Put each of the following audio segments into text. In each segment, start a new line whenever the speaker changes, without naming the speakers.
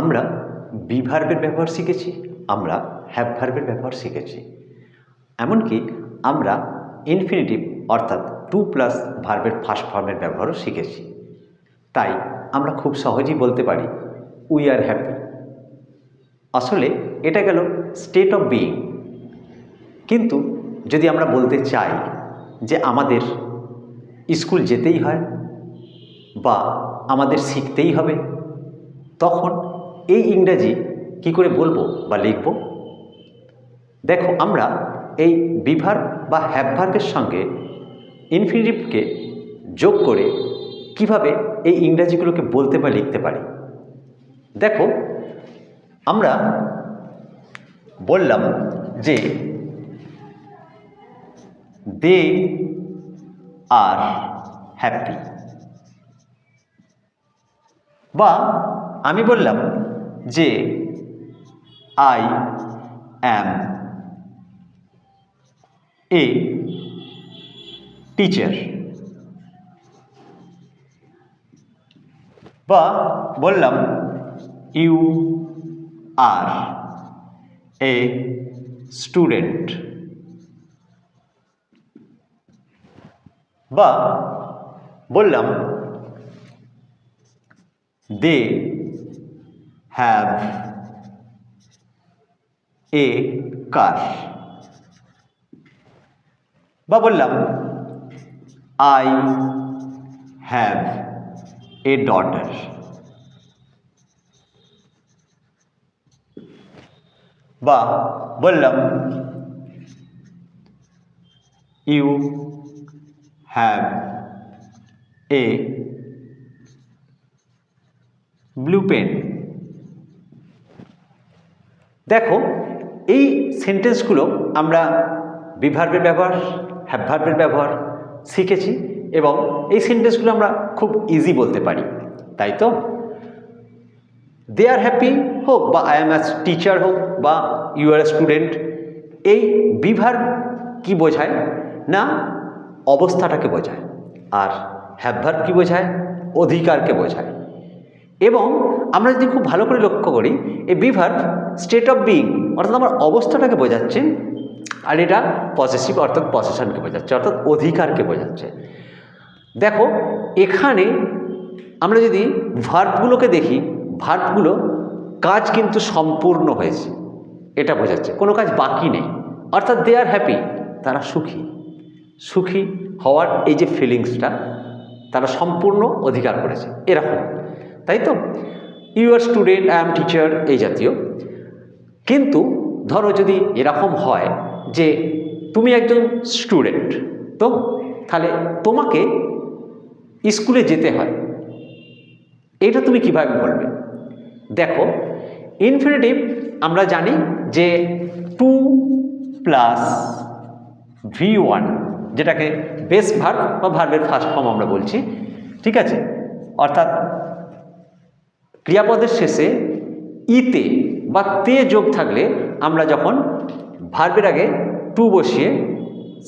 আমরা বি ভার্বের ব্যবহার শিখেছি, আমরা হ্যাভ ভার্বের ব্যবহার শিখেছি। এমনকি আমরা ইনফিনিটিভ অর্থাৎ টু প্লাস ভার্বের ফার্স্ট ফর্মের ব্যবহারও শিখেছি। তাই আমরা খুব সহজেই বলতে পারি উই আর হ্যাপি আসলে এটা গেল স্টেট অফ বিইং কিন্তু যদি আমরা বলতে চাই যে আমাদের স্কুল যেতেই হয় বা আমাদের শিখতেই হবে, তখন এই ইংরাজি কি করে বলব বা লিখব? দেখো, আমরা এই বিভার বা হ্যাভার্বের সঙ্গে ইনফিনিটিভকে যোগ করে কীভাবে এই ইংরাজিগুলোকে বলতে বা লিখতে পারি? দেখো, আমরা বললাম যে দে আর হ্যাপি বা আমি বললাম যে আই অ্যাম এ টিচার। বা বললাম ইউ আর এ স্টুডেন্ট। বা বললাম দে হ্যাভ এ কার বা বললাম আই হ্যাভ এ ডটার বা বললাম you have a blue pen দেখো, এই সেন্টেন্সগুলো আমরা বিভার্বের ব্যবহার হ্যাভার্বের ব্যবহার শিখেছি এবং এই সেন্টেন্সগুলো আমরা খুব ইজি বলতে পারি, তাই তো? দে আর হ্যাপি হোক বা আই এম অ্যাজ টিচার হোক বা ইউ আর স্টুডেন্ট এই বিভার কি বোঝায়? না, অবস্থাটাকে বোঝায়, আর হ্যাভার কি বোঝায়? অধিকারকে বোঝায়। এবং আমরা যদি খুব ভালো করে লক্ষ্য করি, এই বিভার স্টেট অফ বিইং অর্থাৎ আমার অবস্থাটাকে বোঝাচ্ছে, আর এটা পসেসিভ অর্থাৎ পসেশনকে বোঝাচ্ছে, অর্থাৎ অধিকারকে বোঝাচ্ছে। দেখো, এখানে আমরা যদি ভার্বগুলোকে দেখি ভার্বগুলো কাজ কিন্তু সম্পূর্ণ হয়েছে, এটা বোঝাচ্ছে, কোনো কাজ বাকি নেই। অর্থাৎ দে আর হ্যাপি তারা সুখী। সুখী হওয়ার এই যে ফিলিংসটা তারা সম্পূর্ণ অধিকার করেছে, এরকম। তাই তো? You are student I am teacher এই জাতীয়। কিন্তু ধরো যদি এরকম হয় যে তুমি একজন স্টুডেন্ট তো তাহলে তোমাকে স্কুলে যেতে হয়। এটা তুমি কীভাবে বলবে? দেখো ইনফিনিটিভ আমরা জানি যে টু প্লাস ভি ওয়ান যেটাকে বেস ভার্ব বা ভার্বের ফার্স্ট ফর্ম আমরা বলছি, ঠিক আছে? অর্থাৎ ক্রিয়াপদের শেষে ইতে বা তে যোগ থাকলে আমরা যখন ভার্বের আগে টু বসিয়ে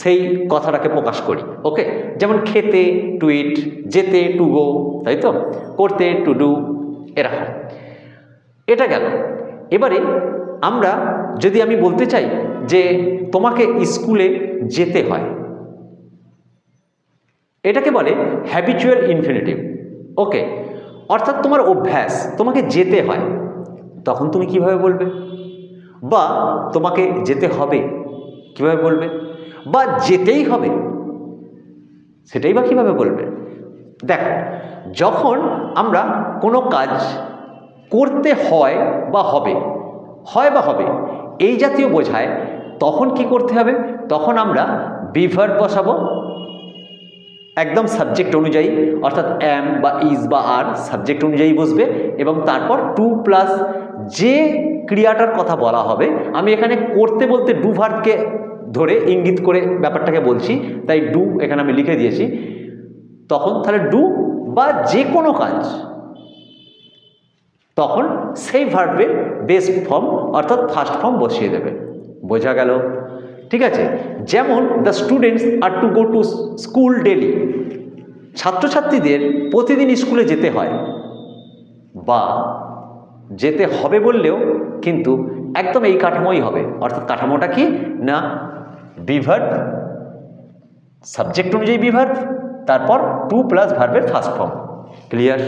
সেই কথাটাকে প্রকাশ করি, ওকে? যেমন খেতে, টু ইট, যেতে, টু গো, তাই তো? করতে, টু ডু, এরকম। এটা গেল। এবারে আমরা যদি আমি বলতে চাই যে তোমাকে স্কুলে যেতে হয়, এটাকে বলে হ্যাবিচুয়াল ইনফিনিটিভ ওকে? অর্থাৎ তোমার অভ্যাস, তোমাকে যেতে হয়, তখন তুমি কীভাবে বলবে? বা তোমাকে যেতে হবে, কীভাবে বলবে? বা যেতেই হবে, সেটাই বা কীভাবে বলবে? দেখো, যখন আমরা কোনো কাজ করতে হয় বা হবে, হয় বা হবে, এই জাতীয় বোঝায়, তখন কি করতে হবে? তখন আমরা বিভার বসাবো একদম সাবজেক্ট অনুযায়ী, অর্থাৎ অ্যাম বা ইজ বা আর সাবজেক্ট অনুযায়ী বসবে এবং তারপর টু প্লাস যে ক্রিয়াটার কথা বলা হবে, আমি এখানে করতে বলতে ডু ভার্বকে ধরে ইঙ্গিত করে ব্যাপারটাকে বলছি, তাই ডু এখানে আমি লিখে দিয়েছি। তখন তাহলে ডু বা যে কোনো কাজ, তখন সেই ভার্বের বেস ফর্ম অর্থাৎ ফার্স্ট ফর্ম বসিয়ে দেবে। বোঝা গেল? ঠিক আছে? যেমন the students are to go to school daily ছাত্রছাত্রীদের প্রতিদিন স্কুলে যেতে হয়। বা যেতে হবে বললেও কিন্তু একদম এই কাঠামোই হবে। অর্থাৎ কাঠামোটা কি? না, বিভার, সাবজেক্ট অনুযায়ী বিভার, তারপর টু প্লাস ভার্বের ফার্স্ট ফর্ম ক্লিয়ার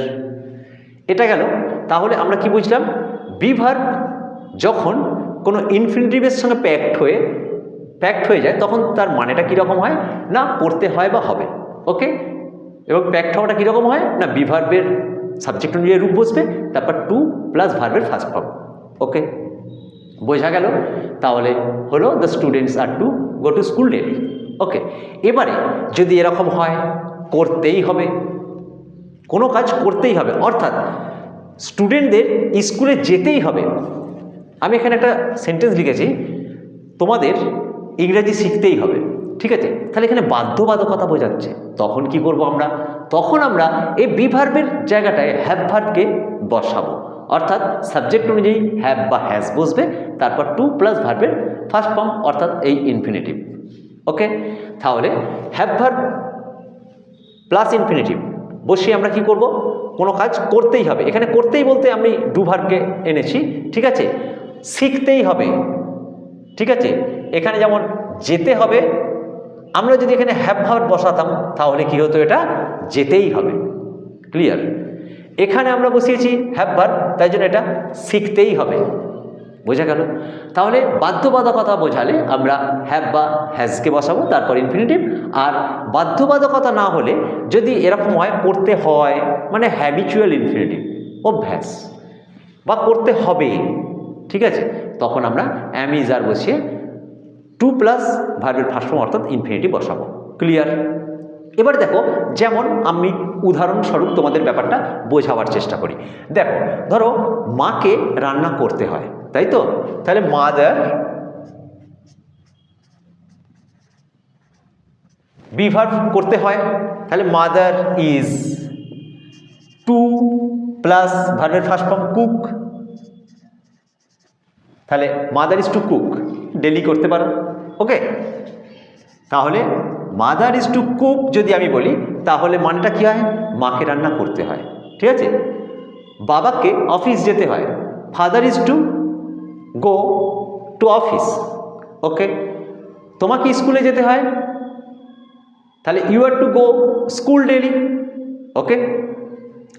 এটা গেল। তাহলে আমরা কি বুঝলাম? বিভার যখন কোনো ইনফিনিটিভের সঙ্গে প্যাক্ট হয়ে প্যাক্ট হয়ে যায়, তখন তার মানেটা কীরকম হয়? না, পড়তে হয় বা হবে। ওকে এবং প্যাক্ট হওয়াটা কীরকম হয়? না, বিভার্বের সাবজেক্ট অনুযায়ী রূপ বসবে, তারপর টু প্লাস ভার্বের ফার্স্ট ফর্ম ওকে বোঝা গেল? তাহলে হলো the students are to go to school daily okay এবারে যদি এরকম হয়, করতেই হবে। কোনো কাজ করতেই হবে। অর্থাৎ স্টুডেন্টদের স্কুলে যেতেই হবে। আমি এখানে একটা সেন্টেন্স লিখেছি। তোমাদের ইংরেজি শিখতেই হবে, ঠিক আছে? তাহলে এখানে বাধ্যবাধকতা বোঝাচ্ছে। তখন কি করব আমরা? তখন আমরা এই বিভার্বের জায়গাটায় হ্যাভ ভার্বকে বসাবো। অর্থাৎ সাবজেক্ট অনুযায়ী হ্যাভ বা হ্যাজ বসবে, তারপর টু প্লাস ভার্বের ফার্স্ট ফর্ম, অর্থাৎ এই ইনফিনিটিভ। ওকে? তাহলে হ্যাভ ভার্ব প্লাস ইনফিনিটিভ বসিয়ে আমরা কি করব? কোনো কাজ করতেই হবে। এখানে করতেই বলতে আমি ডুভারকে এনেছি, ঠিক আছে? শিখতেই হবে, ঠিক আছে? এখানে যেমন যেতে হবে, আমরা যদি এখানে হ্যাভ বসাতাম, তাহলে কি হতো এটা? যেতেই হবে। ক্লিয়ার এখানে আমরা বসিয়েছি হ্যাভ তাই জন্য এটা শিখতেই হবে। বোঝা গেল? তাহলে বাধ্যবাধকতা বোঝালে আমরা হ্যাভ বা হ্যাজকে বসাবো, তারপর ইনফিনিটিভ আর বাধ্যবাধকতা না হলে যদি এরকম হয়, করতে হয় মানে হ্যাবিচুয়াল ইনফিনিটিভ অভ্যাস, বা করতে হবে, ঠিক আছে? তখন আমরা অ্যামিজার বসিয়ে টু প্লাস ভার্বের ফার্স্ট ফর্ম অর্থাৎ ইনফিনিটিভ বসাবো। ক্লিয়ার এবার দেখো, যেমন আমি উদাহরণস্বরূপ তোমাদের ব্যাপারটা বোঝাবার চেষ্টা করি। দেখো, ধরো মাকে রান্না করতে হয়, তাই তো? তাহলে মাদার বিভার করতে হয়, তাহলে মাদার ইজ টু প্লাস ভার্বের ফার্স্ট ফর্ম কুক তাহলে mother is to cook daily করতে পারো। ওকে তাহলে মাদার ইজ টু কুক যদি আমি বলি, তাহলে মানেটা কী হয়? মাকে রান্না করতে হয়। ঠিক আছে? বাবাকে অফিস যেতে হয়। Father is to go to office okay তোমাকে স্কুলে যেতে হয়। তাহলে you are to go school daily okay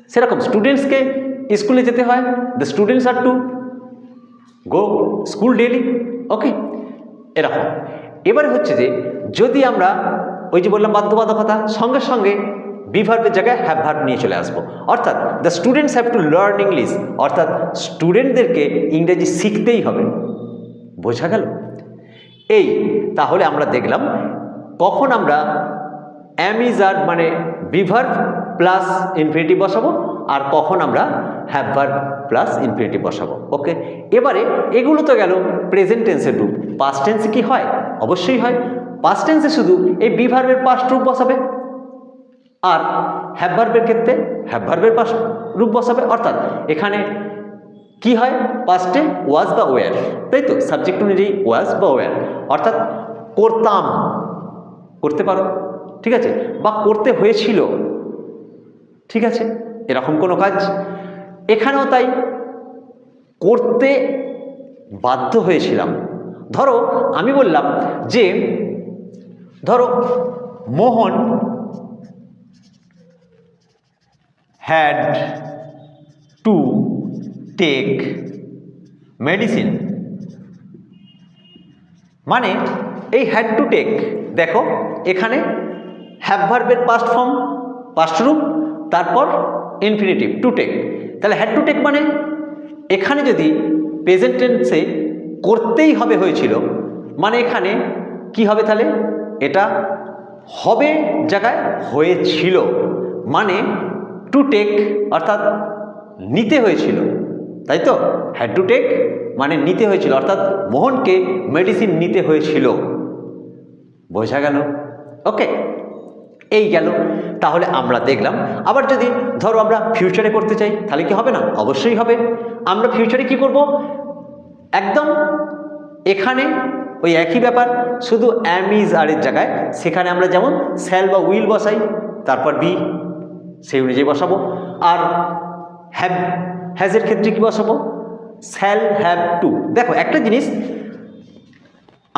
সেরকম স্টুডেন্টসকে স্কুলে যেতে হয়। The students are to go school daily okay এরকম। এবারে হচ্ছে যে, যদি আমরা ওই যে বললাম বাধ্যবাধকতা, সঙ্গে সঙ্গে বিভার্বের জায়গায় হ্যাভ ভার্ব নিয়ে চলে আসব। অর্থাৎ the students have to learn English অর্থাৎ স্টুডেন্টদেরকে ইংরেজি শিখতেই হবে। বোঝা গেল? এই, তাহলে আমরা দেখলাম কখন আমরা অ্যামিজার মানে বিভার্ব প্লাস ইনফিনিটিভ বসাবো আর কখন আমরা হ্যাভ ভার্ব প্লাস ইনফিনিটিভ বসাবো? ওকে এবারে এগুলো তো গেল প্রেজেন্ট টেন্সের রূপ। পাস্ট টেন্সে কি হয়? অবশ্যই হয়। পাস্ট টেন্সে শুধু এই বিভার্বের পাস্ট রূপ বসাবে। আর হ্যাভ ভার্বের ক্ষেত্রে হ্যাভ ভার্বের পাস্ট রূপ বসাবে। অর্থাৎ এখানে কি হয়? পাস্টে ওয়াজ বা ওয়ার তাই তো? সাবজেক্ট অনুযায়ী ওয়াজ বা ওয়ার অর্থাৎ করতাম। করতে পারো। ঠিক আছে? বা করতে হয়েছিল। ঠিক আছে? এরকম কোনো কাজ? এখানেও তাই করতে বাধ্য হয়েছিলাম। ধরো, আমি বললাম যে, ধরো, Mohan had to take medicine মানে এই হ্যাড টু টেক দেখো, এখানে হ্যাভ ভার্বের পাস্ট ফর্ম পাস্ট রূপ তারপর ইনফিনিটিভ টু টেক তাহলে হ্যাড টু টেক মানে? এখানে যদি প্রেজেন্ট টেন্সে করতেই হবে হয়েছিল মানে এখানে কি হবে তাহলে? এটা হবে জায়গায় হয়েছিল। মানে টু টেক অর্থাৎ নিতে হয়েছিল। তাই তো? হ্যাড টু টেক মানে নিতে হয়েছিল। অর্থাৎ মোহনকে মেডিসিন নিতে হয়েছিল। বোঝা গেল? ওকে এই গেল। তাহলে আমরা দেখলাম, আবার যদি ধরো আমরা ফিউচারে করতে চাই, তাহলে কি হবে না? অবশ্যই হবে। আমরা ফিউচারে কি করব? একদম এখানে ওই একই ব্যাপার, শুধু অ্যামিজ আরের জায়গায়। সেখানে আমরা যেমন স্যাল বা উইল বসাই, তারপর বি সেই অনুযায়ী বসাবো। আর হ্যাভ হ্যাজের ক্ষেত্রে কি বসাবো? স্যাল হ্যাভ টু দেখো, একটা জিনিস,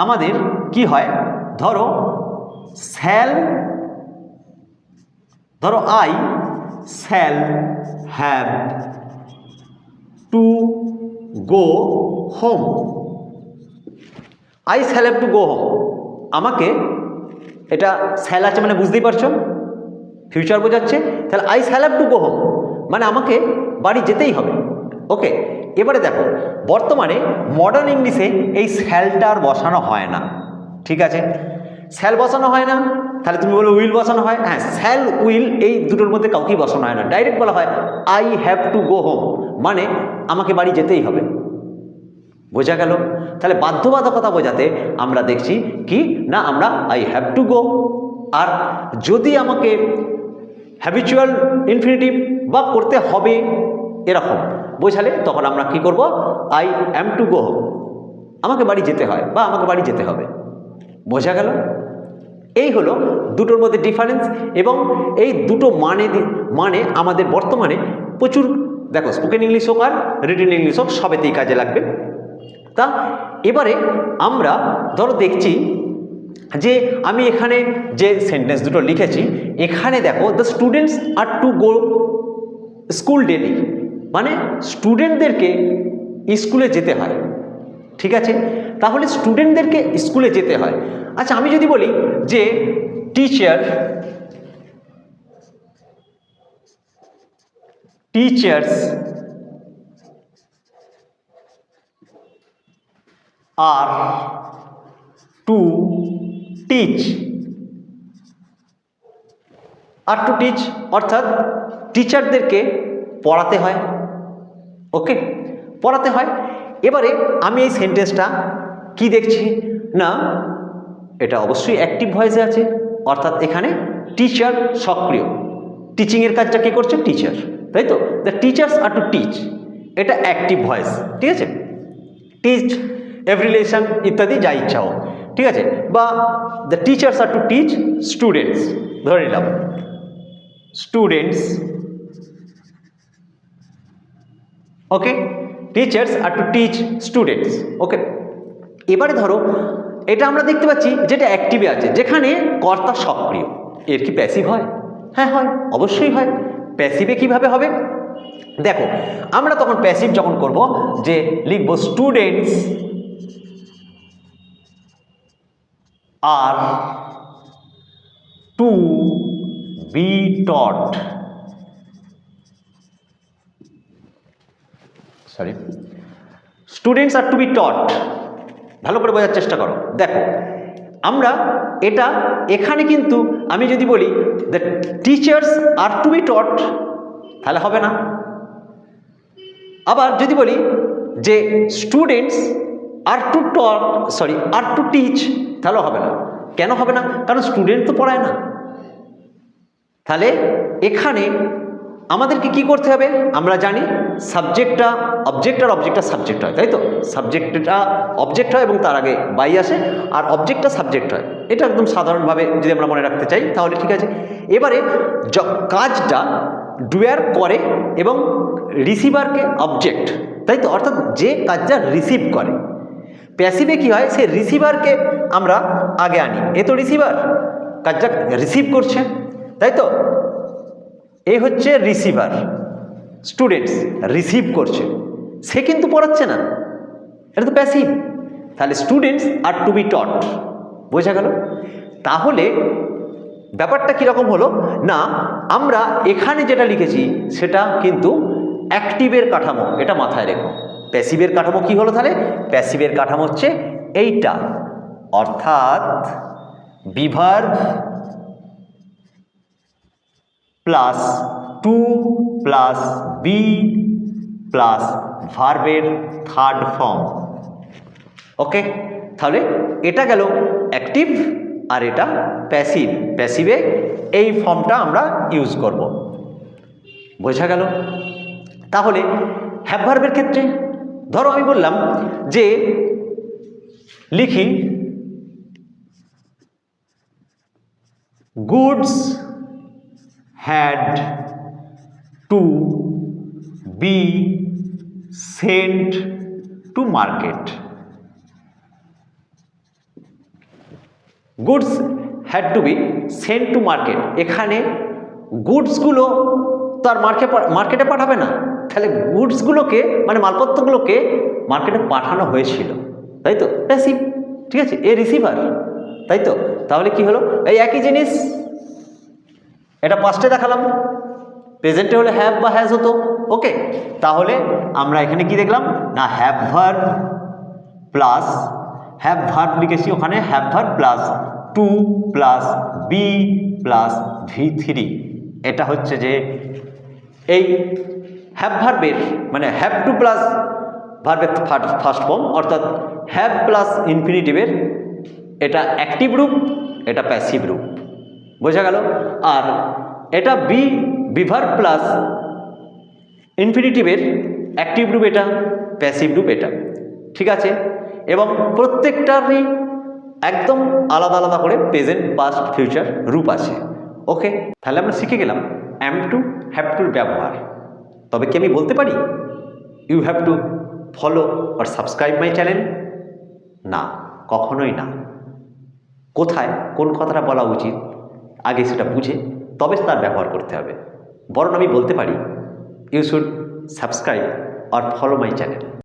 আমাদের কি হয়? ধরো স্যাল ধরো I shall have to go home I shall have to go home আমাকে এটা শ্যাল আছে মানে বুঝতেই পারছ? ফিউচার বোঝাচ্ছে। তাহলে I shall have to go home মানে আমাকে বাড়ি যেতেই হবে। ওকে এবারে দেখো, বর্তমানে মডার্ন ইংলিশে এই শ্যালটা আর বসানো হয় না। ঠিক আছে? শ্যাল বসানো হয় না। তাহলে তুমি বলো উইল বসানো হয়? হ্যাঁ স্যাল উইল এই দুটোর মধ্যে কাউকেই বসানো হয় না। ডাইরেক্ট বলা হয় I have to go home মানে আমাকে বাড়ি যেতেই হবে। বোঝা গেল? তাহলে বাধ্যবাধকতা বোঝাতে আমরা দেখছি কি? না, আমরা আই হ্যাভ টু গো আর যদি আমাকে হ্যাবিচুয়াল ইনফিনিটিভ বা করতে হবে এরকম বোঝালে তখন আমরা কি করব? আই অ্যাম টু গো আমাকে বাড়ি যেতে হয় বা আমাকে বাড়ি যেতে হবে। বোঝা গেল? এই হলো দুটোর মধ্যে ডিফারেন্স এবং এই দুটো মানে মানে আমাদের বর্তমানে প্রচুর, দেখো স্পোকেন ইংলিশ হোক আর রিটেন ইংলিশ হোক, সবেতেই কাজে লাগবে। তা এবারে আমরা ধরো দেখছি যে আমি এখানে যে সেন্টেন্স দুটো লিখেছি, এখানে দেখো the students are to go school daily মানে স্টুডেন্টদেরকে স্কুলে যেতে হয়। ঠিক আছে? তাহলে স্টুডেন্টদেরকে স্কুলে যেতে হয়। আচ্ছা আমি যদি বলি যে teacher teachers are to teach are to teach অর্থাৎ টিচারদেরকে পড়াতে হয়। ওকে পড়াতে হয়। এবারে আমি এই সেন্টেন্সটা কি দেখছি? না, এটা অবশ্যই অ্যাক্টিভ ভয়েসে আছে, অর্থাৎ এখানে টিচার সক্রিয়। টিচিংয়ের কাজটা কে করছে? টিচার তাই তো? The teachers are to teach এটা অ্যাক্টিভ ভয়েস ঠিক আছে? টিচ এভরিলেশন ইত্যাদি যা ইচ্ছা হোক, ঠিক আছে? বা the teachers are to teach students ধরে নিলাম। Students okay teachers are to teach students okay এবারে ধরো, এটা আমরা দেখতে পাচ্ছি যেটা অ্যাক্টিভে আছে, যেখানে কর্তা সক্রিয়। এর কি প্যাসিভ হয়? হ্যাঁ হয়। অবশ্যই হয়। প্যাসিভে কীভাবে হবে? দেখো, আমরা তখন প্যাসিভ যখন করব, যে লিখব students are to be taught sorry students are to be taught ভালো করে বোঝার চেষ্টা করো। দেখো, আমরা এটা এখানে কিন্তু আমি যদি বলি the teachers are to be taught তাহলে হবে না। আবার যদি বলি যে students are to taught sorry are to teach তাহলে হবে না। কেন হবে না? কারণ স্টুডেন্ট তো পড়ায় না। তাহলে এখানে আমাদেরকে কি করতে হবে? আমরা জানি সাবজেক্টটা অবজেক্ট আর অবজেক্টটা সাবজেক্ট হয়, তাই তো? সাবজেক্টটা অবজেক্ট হয় এবং তার আগে বাই আসে আর অবজেক্টটা সাবজেক্ট হয়। এটা একদম সাধারণভাবে যদি আমরা মনে রাখতে চাই, তাহলে ঠিক আছে। এবারে য- কাজটা ডুয়ার করে এবং রিসিভারকে অবজেক্ট তাই তো? অর্থাৎ যে কাজটা রিসিভ করে। প্যাসিভে কি হয়? সে রিসিভারকে আমরা আগে আনি। এ তো রিসিভার কাজটা রিসিভ করছে, তাই তো? এই হচ্ছে রিসিভার স্টুডেন্টস রিসিভ করছে। সে কিন্তু পড়াচ্ছে না। এটা তো প্যাসিভ তাহলে students R to be taught বোঝা গেল? তাহলে ব্যাপারটা কীরকম হলো? না, আমরা এখানে যেটা লিখেছি, সেটা কিন্তু অ্যাক্টিভের কাঠামো, এটা মাথায় রেখো। প্যাসিভের কাঠামো কি হলো তাহলে? প্যাসিভের কাঠামো হচ্ছে এইটা। অর্থাৎ be verb plus to plus be plus ভার্বের থার্ড ফর্ম ওকে তাহলে এটা গেল অ্যাক্টিভ আর এটা প্যাসিভ প্যাসিভে এই ফর্মটা আমরা ইউজ করব। বোঝা গেল? তাহলে হ্যাভ ভার্বের ক্ষেত্রে ধরো আমি বললাম যে লিখি goods had to be sent to market goods had to be sent to market এখানে গুডসগুলো তার মার্কে মার্কেটে পাঠাবে না। তাহলে গুডসগুলোকে মানে মালপত্রগুলোকে মার্কেটে পাঠানো হয়েছিল। তাই তো? রিসিভ ঠিক আছে? এ রিসিভার তাই তো? তাহলে কি হলো? এই একই জিনিস এটা পাস্টে দেখালাম। প্রেজেন্টে হলে হ্যাভ বা হ্যাজ হতো। ওকে তাহলে আমরা এখানে কি দেখলাম? না have verb plus have verb লিখেছি, ওখানে have verb plus to plus be plus V three এটা হচ্ছে যে এই হ্যাভ ভার্বের মানে হ্যাভ টু প্লাস ভার্বের ফার্স্ট ফর্ম অর্থাৎ হ্যাভ প্লাস ইনফিনিটিভের এটা অ্যাক্টিভ রূপ, এটা প্যাসিভ রূপ। বোঝা গেল? আর এটা বি বিভার প্লাস ইনফিনিটিভের অ্যাক্টিভ রূপ এটা প্যাসিভ রূপ এটা। ঠিক আছে? এবং প্রত্যেকটারই একদম আলাদা আলাদা করে প্রেজেন্ট পাস্ট ফিউচার রূপ আছে। ওকে তাহলে আমরা শিখে গেলাম অ্যাম টু হ্যাভ টুর ব্যবহার। তবে কি আমি বলতে পারি? ইউ হ্যাভ টু ফলো আর সাবস্ক্রাইব মাই চ্যানেল না, কখনোই না। কোথায়? কোন কথাটা বলা উচিত? আগে সেটা বুঝে তবে তার ব্যবহার করতে হবে। বরং আমি বলতে পারি ইউ শুড সাবস্ক্রাইব আর ফলো মাই চ্যানেল